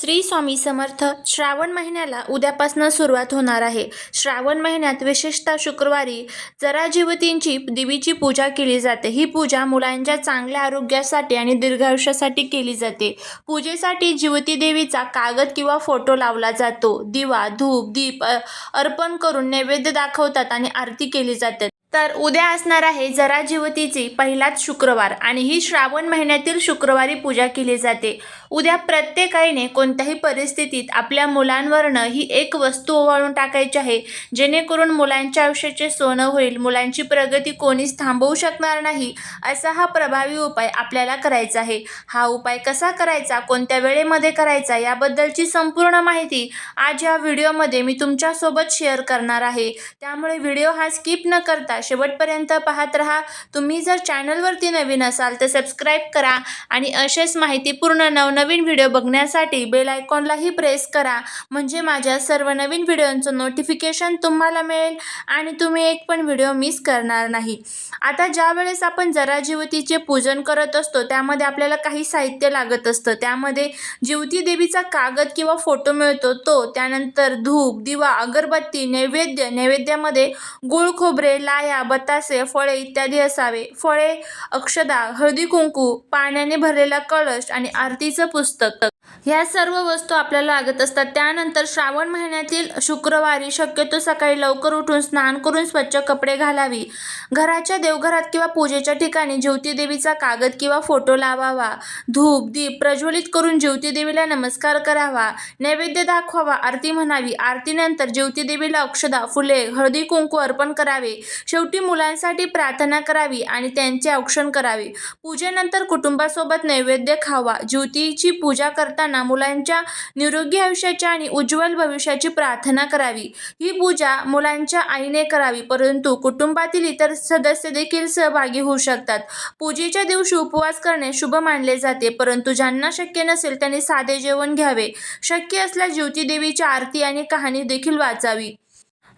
श्री स्वामी समर्थ श्रावण महिन्याला उद्यापासून सुरुवात होणार आहे. श्रावण महिन्यात विशेषतः शुक्रवारी जराजीवतींची देवीची पूजा केली जाते. ही पूजा मुलांच्या चांगल्या आरोग्यासाठी आणि दीर्घायुष्यासाठी केली जाते. पूजेसाठी जीवती देवीचा कागद किंवा फोटो लावला जातो. दिवा धूप दीप अर्पण करून नैवेद्य दाखवतात आणि आरती केली जाते. तर उद्या असणार आहे जराजीवतीची पहिलाच शुक्रवार आणि ही श्रावण महिन्यातील शुक्रवारी पूजा केली जाते. उद्या प्रत्येकाने कोणत्याही परिस्थितीत आपल्या मुलांवरनं ही एक वस्तू ओवाळून टाकायची आहे. जेणेकरून मुलांच्या आयुष्याचे सोनं होईल मुलांची प्रगती कोणीच थांबवू शकणार नाही असा हा प्रभावी उपाय आपल्याला करायचा आहे. हा उपाय कसा करायचा कोणत्या वेळेमध्ये करायचा याबद्दलची संपूर्ण माहिती आज या व्हिडिओमध्ये मी तुमच्यासोबत शेअर करणार आहे. त्यामुळे व्हिडिओ हा स्किप न करता शेवटपर्यंत पाहत राहा. तुम्ही जर चॅनलवरती नवीन असाल तर सबस्क्राईब करा आणि असेच माहितीपूर्ण नवनवीन नवीन व्हिडिओ बघण्यासाठी बेल आयकॉनलाही प्रेस करा. म्हणजे माझ्या सर्व नवीन व्हिडिओंचं नोटिफिकेशन तुम्हाला मिळेल आणि तुम्ही एक पण व्हिडिओ मिस करणार नाही. आता ज्या वेळेस आपण जरा जीवतीचे पूजन करत असतो त्यामध्ये आपल्याला काही साहित्य लागत असतं. त्यामध्ये जीवती देवीचा कागद किंवा फोटो मिळतो तो त्यानंतर धूप दिवा अगरबत्ती नैवेद्य नैवेद्यामध्ये गुळ खोबरे लाया बतासे फळे इत्यादी असावे. फळे अक्षदा हळदी कुंकू पाण्याने भरलेला कळश आणि आरतीचं पुस्तक ह्या सर्व वस्तू आपल्याला लागत असतात. त्यानंतर श्रावण महिन्यातील शुक्रवारी शक्यतो सकाळी लवकर उठून स्नान करून स्वच्छ कपडे घालावी. घराच्या देवघरात किंवा पूजेच्या ठिकाणी ज्योती देवीचा कागद किंवा फोटो लावावा. धूप दीप प्रज्वलित करून ज्योती देवीला नमस्कार करावा. नैवेद्य दाखवावा आरती म्हणावी. आरतीनंतर ज्योती देवीला अक्षदा फुले हळदी कुंकू अर्पण करावे. शेवटी मुलांसाठी प्रार्थना करावी आणि त्यांचे औक्षण करावे. पूजेनंतर कुटुंबासोबत नैवेद्य खावा. ज्योतीची पूजा करताना मुलांच्या निरोगी आयुष्याच्या आणि उज्ज्वल भविष्याची प्रार्थना करावी. ही पूजा मुलांच्या आईने करावी परंतु कुटुंबातील इतर सदस्य देखील सहभागी होऊ शकतात. पूजेच्या दिवशी उपवास करणे शुभ मानले जाते परंतु ज्यांना शक्य नसेल त्यांनी साधे जेवण घ्यावे. शक्य असल्यास ज्योती देवीची आरती आणि कहाणी देखील वाचावी.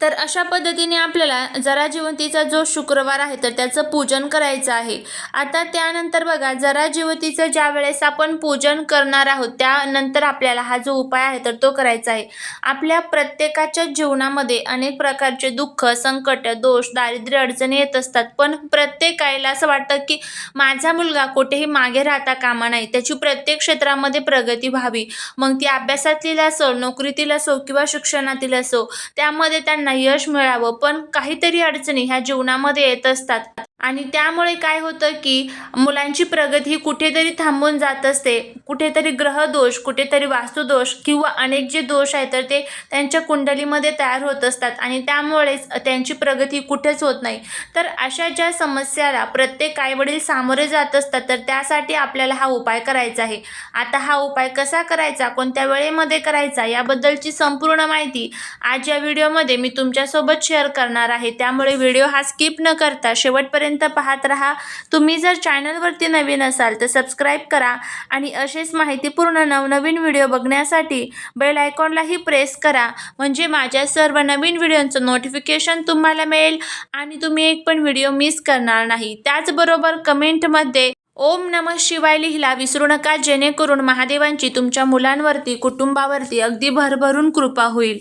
तर अशा पद्धतीने आपल्याला जरा जिवंतीचा जो शुक्रवार आहे तर त्याचं पूजन करायचं आहे. आता त्यानंतर बघा जरा जिवंतीचं ज्या वेळेस आपण पूजन करणार आहोत त्यानंतर आपल्याला हा जो उपाय आहे तर तो करायचा आहे. आपल्या प्रत्येकाच्या जीवनामध्ये अनेक प्रकारचे दुःख संकट दोष दारिद्र्य अडचणी येत असतात. पण प्रत्येकाला असं वाटतं की माझा मुलगा कुठेही मागे राहता कामा नाही. त्याची प्रत्येक क्षेत्रामध्ये प्रगती व्हावी. मग ती अभ्यासातील असो नोकरीतील असो किंवा शिक्षणातील असो त्यामध्ये त्यांना यश मिळावं पण काहीतरी अडचणी ह्या जीवनामध्ये येत असतात. आणि त्यामुळे काय होतं की मुलांची प्रगती ही कुठेतरी थांबून जात असते. कुठेतरी ग्रहदोष कुठेतरी वास्तुदोष किंवा अनेक जे दोष आहेत तर ते त्यांच्या कुंडलीमध्ये तयार होत असतात आणि त्यामुळेच त्यांची प्रगती कुठेच होत नाही. तर अशा ज्या समस्याला प्रत्येक आईवडील सामोरे जात असतात तर त्यासाठी आपल्याला हा उपाय करायचा आहे. आता हा उपाय कसा करायचा कोणत्या वेळेमध्ये करायचा याबद्दलची संपूर्ण माहिती आज या व्हिडिओमध्ये मी तुमच्यासोबत शेअर करणार आहे. त्यामुळे व्हिडिओ हा स्किप न करता शेवटपर्यंत पाहत राहा. तुम्ही जर चॅनलवरती नवीन असाल तर सबस्क्राईब करा आणि असेच माहितीपूर्ण नवनवीन व्हिडिओ बघण्यासाठी बेल आयकॉनलाही प्रेस करा. म्हणजे माझ्या सर्व नवीन व्हिडिओंचं नोटिफिकेशन तुम्हाला मिळेल आणि तुम्ही एक पण व्हिडिओ मिस करणार नाही. त्याचबरोबर कमेंटमध्ये ओम नमः शिवाय लिहिला विसरू नका जेणेकरून महादेवांची तुमच्या मुलांवरती कुटुंबावरती अगदी भरभरून कृपा होईल.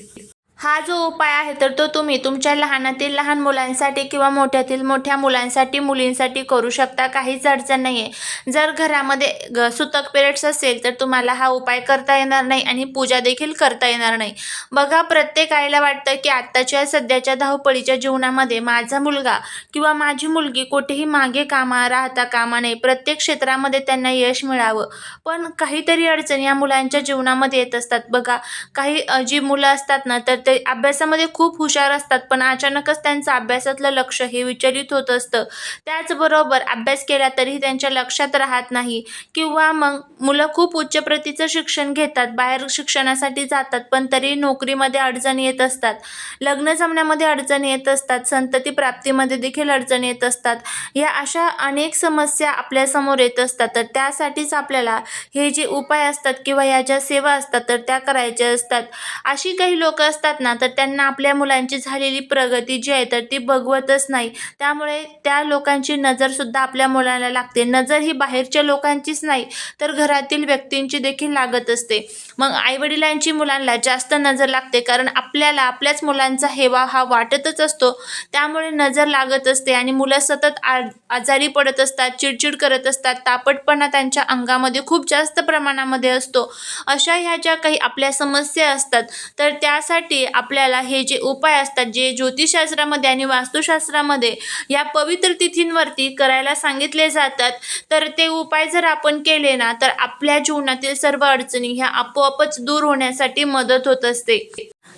हा जो उपाय आहे तर तो तुम्ही तुमच्या लहानातील लहान मुलांसाठी किंवा मोठ्यातील मोठ्या मुलांसाठी मुलींसाठी करू शकता. काहीच अडचण नाही आहे जर घरामध्ये ग सुतक पिरियड्स असेल तर तुम्हाला हा उपाय करता येणार नाही आणि पूजा देखील करता येणार नाही. बघा प्रत्येक आईला वाटतं की आत्ताच्या सध्याच्या धावपळीच्या जीवनामध्ये माझा मुलगा किंवा माझी मुलगी कुठेही मागे कामा राहता कामा नये. प्रत्येक क्षेत्रामध्ये त्यांना यश मिळावं. पण काहीतरी अडचण या मुलांच्या जीवनामध्ये येत असतात. बघा काही जी मुलं असतात ना तर ते अभ्यासामध्ये खूप हुशार असतात पण अचानकच त्यांचं अभ्यासातलं लक्ष हे विचलित होत असतं. त्याचबरोबर अभ्यास केला तरीही त्यांच्या लक्षात राहत नाही किंवा मग मुलं खूप उच्च प्रतीचं शिक्षण घेतात बाहेर शिक्षणासाठी जातात पण तरी नोकरीमध्ये अडचणी येत असतात. लग्न जमण्यामध्ये अडचणी येत असतात संतती प्राप्तीमध्ये देखील अडचणी येत असतात. या अशा अनेक समस्या आपल्यासमोर येत असतात. तर त्यासाठीच आपल्याला हे जे उपाय असतात किंवा या ज्या सेवा असतात तर त्या करायच्या असतात. अशी काही लोक असतात असतात ना तर त्यांना आपल्या मुलांची झालेली प्रगती जी आहे तर ती बघवतच नाही. त्यामुळे त्या लोकांची नजरसुद्धा आपल्या मुलाला लागते. नजर ही बाहेरच्या लोकांचीच नाही तर घरातील व्यक्तींची देखील लागत असते. मग आईवडिलांची मुलांना जास्त नजर लागते कारण आपल्याला आपल्याच मुलांचा हेवा हा वाटतच असतो. त्यामुळे नजर लागत असते आणि मुलं सतत आ आजारी पडत असतात चिडचिड करत असतात. तापटपणा त्यांच्या अंगामध्ये खूप जास्त प्रमाणामध्ये असतो. अशा ह्या ज्या काही आपल्या समस्या असतात तर त्यासाठी आपल्याला हे जे उपाय असतात जे ज्योतिषशास्त्रामध्ये आणि वास्तुशास्त्रामध्ये या पवित्र तिथींवरती करायला सांगितले जातात तर ते उपाय जर आपण केले ना तर आपल्या जीवनातील सर्व अडचणी ह्या आपोआपच दूर होण्यासाठी मदत होत असते.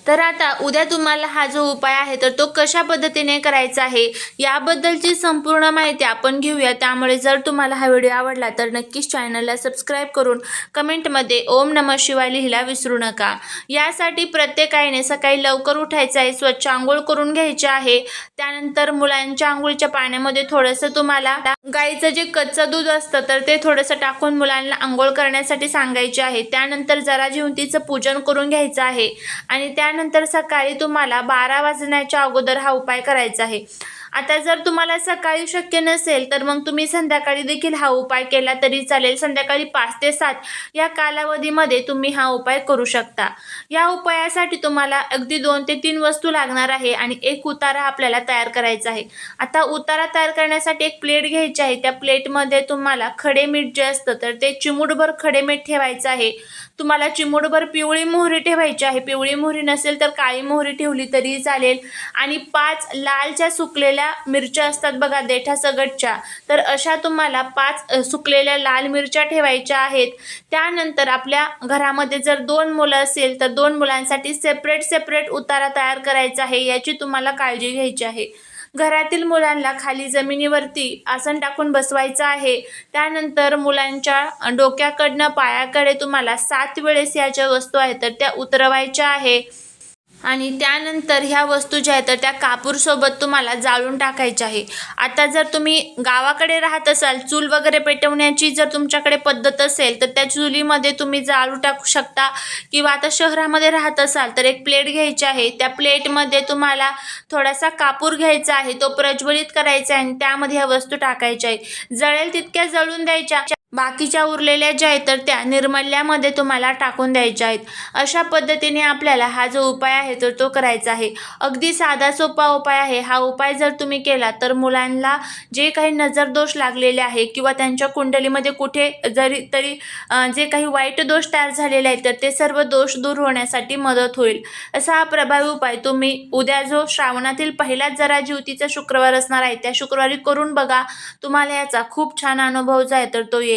तर आता उद्या तुम्हाला हा जो उपाय आहे तर तो कशा पद्धतीने करायचा आहे याबद्दलची संपूर्ण माहिती आपण घेऊया. त्यामुळे जर तुम्हाला हा व्हिडिओ आवडला तर नक्कीच चॅनलला सबस्क्राईब करून कमेंटमध्ये ओम नम शिवाय लिहिला विसरू नका. यासाठी प्रत्येक आईने सकाळी लवकर उठायचं आहे स्वच्छ आंघोळ करून घ्यायचे आहे. त्यानंतर मुलांच्या आंघोळीच्या पाण्यामध्ये थोडंसं तुम्हाला गाईचं जे कच्चं दूध असतं तर ते थोडंसं टाकून मुलांना आंघोळ करण्यासाठी सांगायचे आहे. त्यानंतर जरा जिवंतीचं पूजन करून घ्यायचं आहे. आणि त्या त्यानंतर सकाळी तुम्हाला बारा वाजण्याच्या अगोदर हा उपाय करायचा आहे. आता जर तुम्हाला सकाळी शक्य नसेल तर मग तुम्ही संध्याकाळी देखील हा उपाय केला तरी चालेल. संध्याकाळी पाच ते सात या कालावधीमध्ये तुम्ही हा उपाय करू शकता. या उपायासाठी तुम्हाला अगदी दोन ते तीन वस्तू लागणार आहे आणि एक उतारा आपल्याला तयार करायचा आहे. आता उतारा तयार करण्यासाठी एक प्लेट घ्यायची आहे. त्या प्लेटमध्ये तुम्हाला खडे मीठ जे असतं तर ते चिमूटभर खडे मीठ ठेवायचं आहे. तुम्हाला चिमूटभर पिवळी मोहरी ठेवायची आहे. पिवळी मोहरी नसेल तर काळी मोहरी ठेवली तरी चालेल. आणि पाच लालच्या सुकलेल्या मिरच्या असतात बघा देठा सगटच्या. तर अशा तुम्हाला पाच सुकलेल्या लाल मिरच्या ठेवायच्या आहेत. त्यानंतर आपल्या घरामध्ये जर दोन मुलं असेल तर दोन मुलांसाठी सेपरेट सेपरेट उतारा तयार करायचा आहे. याची तुम्हाला काळजी घ्यायची आहे. घरातील मुलांना खाली जमिनीवरती आसन टाकून बसवायचं आहे. त्यानंतर मुलांच्या डोक्याकडनं पायाकडे तुम्हाला सात वेळेस या ज्या वस्तू आहेत तर त्या उतरवायच्या आहे. आणि त्यानंतर ह्या वस्तू ज्या आहेत तर त्या कापूरसोबत तुम्हाला जाळून टाकायच्या आहे. आता जर तुम्ही गावाकडे राहत असाल चूल वगैरे पेटवण्याची जर तुमच्याकडे पद्धत असेल तर त्या चुलीमध्ये तुम्ही जाळू टाकू शकता. किंवा आता शहरामध्ये राहत असाल तर एक प्लेट घ्यायची आहे. त्या प्लेटमध्ये तुम्हाला थोडासा कापूर घ्यायचा आहे तो प्रज्वलित करायचा आहे आणि त्यामध्ये ह्या वस्तू टाकायच्या आहे जळेल तितक्या जळून द्यायच्या. बाकीच्या उरलेल्या ज्या आहेत तर त्या निर्मल्यामध्ये तुम्हाला टाकून द्यायच्या आहेत. अशा पद्धतीने आपल्याला हा जो उपाय आहे तर तो करायचा आहे. अगदी साधा सोपा उपाय आहे. हा उपाय जर तुम्ही केला तर मुलांना जे काही नजरदोष लागलेले आहे किंवा त्यांच्या कुंडलीमध्ये कुठे जरी तरी जे काही वाईट दोष तयार झालेले आहेत तर ते सर्व दोष दूर होण्यासाठी मदत होईल. असा हा प्रभावी उपाय तुम्ही उद्या जो श्रावणातील पहिलाच जरा ज्योतीचा शुक्रवार असणार आहे त्या शुक्रवारी करून बघा. तुम्हाला याचा खूप छान अनुभव जो आहे तर तो